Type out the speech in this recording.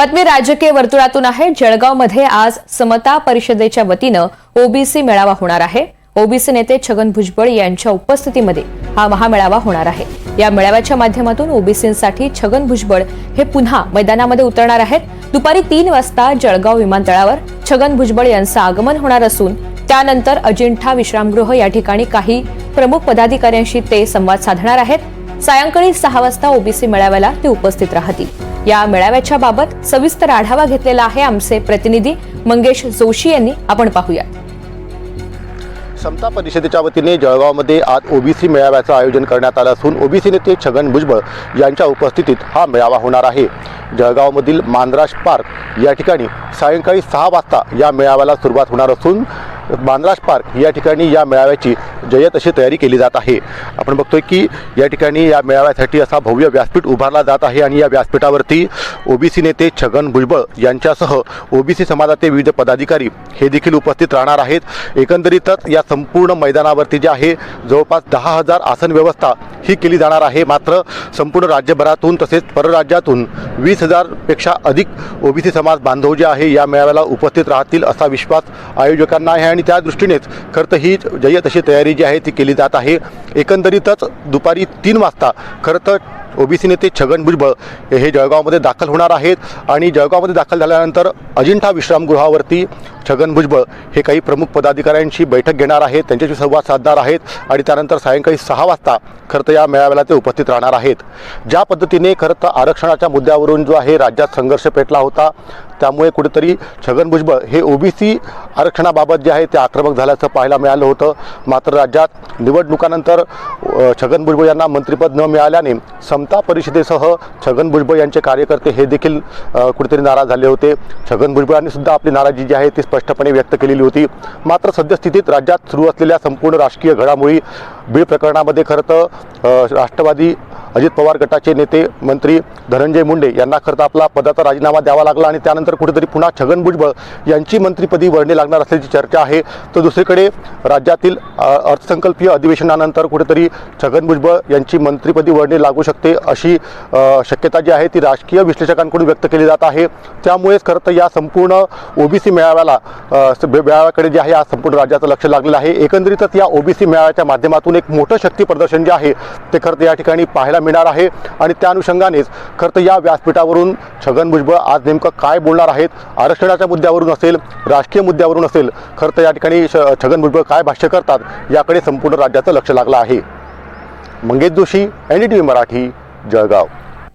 बातमी राजकीय वर्तुळातून आहे. जळगावमध्ये आज समता परिषदेच्या वतीनं ओबीसी मेळावा होणार आहे. ओबीसी नेते छगन भुजबळ यांच्या उपस्थितीमध्ये हा महामेळावा होणार आहे. या मेळाव्याच्या माध्यमातून ओबीसींसाठी छगन भुजबळ हे पुन्हा मैदानामध्ये उतरणार आहेत. दुपारी तीन वाजता जळगाव विमानतळावर छगन भुजबळ यांचं आगमन होणार असून त्यानंतर अजिंठा विश्रामगृह या ठिकाणी काही प्रमुख पदाधिकाऱ्यांशी ते संवाद साधणार आहेत. सायंकाळी सहा वाजता ओबीसी मेळाव्याला ते उपस्थित राहतील. या मेळाव्याच्या बाबत सविस्तर आढावा घेतलेला आहे आमचे प्रतिनिधी मंगेश जोशी यांनी. आपण पाहूया समता परिषदेच्या वतीने जळगावमध्ये आज ओबीसी मेळाव्याचं आयोजन करण्यात आलं असून ओबीसी नेते छगन भुजबळ यांच्या उपस्थितीत हा मेळावा होणार आहे. जळगावमधील मांद्राज पार्क या ठिकाणी सायंकाळी सहा वाजता या मेळाव्याला सुरुवात होणार असून बांद्राज पार्क या ठिकाणी या मेळाव्याची जय्यत अशी तयारी केली जात आहे. आपण बघतोय की या ठिकाणी या मेळाव्यासाठी असा भव्य व्यासपीठ उभारला जात आहे आणि या व्यासपीठावरती ओबीसी नेते छगन भुजबळ यांच्यासह ओबीसी समाजाचे विविध पदाधिकारी हे देखील उपस्थित राहणार आहेत. एकंदरीतच या संपूर्ण मैदानावरती जे आहे जवळपास दहा हजार आसन व्यवस्था ही केली जाणार आहे. मात्र संपूर्ण राज्यभरातून तसेच परराज्यातून वीस हजारपेक्षा अधिक ओबीसी समाज बांधव जे आहे या मेळाव्याला उपस्थित राहतील असा विश्वास आयोजकांना आहे. आणि त्या दृष्टीनेच खरं तर ही जय तशी तयारी जी आहे ती केली जात आहे. एकंदरीतच दुपारी तीन वाजता खरं तर ओबीसी नेते छगन भुजबळ हे जळगावमध्ये दाखल होणार आहेत. आणि जळगावमध्ये दाखल झाल्यानंतर अजिंठा विश्रामगृहावरती छगन भुजबळ हे काही प्रमुख पदाधिकाऱ्यांशी बैठक घेणार आहेत. त्यांच्याशी संवाद साधणार आहेत आणि त्यानंतर सायंकाळी सहा वाजता खरं तर या मेळाव्याला ते उपस्थित राहणार आहेत. ज्या पद्धतीने खरं तर आरक्षणाच्या मुद्द्यावरून जो आहे राज्यात संघर्ष पेटला होता त्यामुळे कुठेतरी छगन भुजबळ हे ओबीसी आरक्षणाबाबत जे आहे ते आक्रमक झाल्याचं पाहायला मिळालं होतं. मात्र राज्यात निवडणुकानंतर छगन भुजबळ यांना मंत्रिपद न मिळाल्याने समता परिषदेसह छगन भुजबळ यांचे कार्यकर्ते हे देखील कुठेतरी नाराज झाले होते. छगन भुजबळांनी सुद्धा आपली नाराजी जी आहे ती स्पष्टपणे व्यक्त केलेली होती. मात्र सद्यस्थितीत राज्यात सुरू असलेल्या संपूर्ण राजकीय घडामोडी बीड प्रकरणामध्ये खरं तर राष्ट्रवादी अजित पवार गटाचे नेते मंत्री धनंजय मुंडे यांना खरं तर आपला पदाचा राजीनामा द्यावा लागला आणि त्यानंतर कुठेतरी पुन्हा छगन भुजबळ यांची मंत्रिपदी वर्णी लागणार असल्याची चर्चा आहे. तर दुसरीकडे राज्यातील अर्थसंकल्पीय अधिवेशनानंतर कुठेतरी छगन भुजबळ यांची मंत्रिपदी वर्णी लागू शकते अशी शक्यता जी आहे ती राजकीय विश्लेषकांकडून व्यक्त केली जात आहे. त्यामुळेच खरं तर या संपूर्ण ओबीसी मेळाव्याला मेळाव्याकडे जे आहे आज संपूर्ण राज्याचं लक्ष लागलेलं आहे. एकंदरीतच या ओबीसी मेळाव्याच्या माध्यमातून एक मोठं शक्ती प्रदर्शन जे आहे ते खरं तर या ठिकाणी पाहायला मिळणार आहे आणि त्या अनुषंगानेच खरं तर या व्यासपीठावरून छगन भुजबळ आज नेमकं काय बोलणार आहेत? आरक्षणाच्या मुद्द्यावरून असेल राजकीय मुद्द्यावरून असेल खरं तर या ठिकाणी छगन भुजबळ काय भाष्य करतात याकडे संपूर्ण राज्याचं लक्ष लागलं आहे. Mangesh Joshi N D T V Marathi Jalgaon.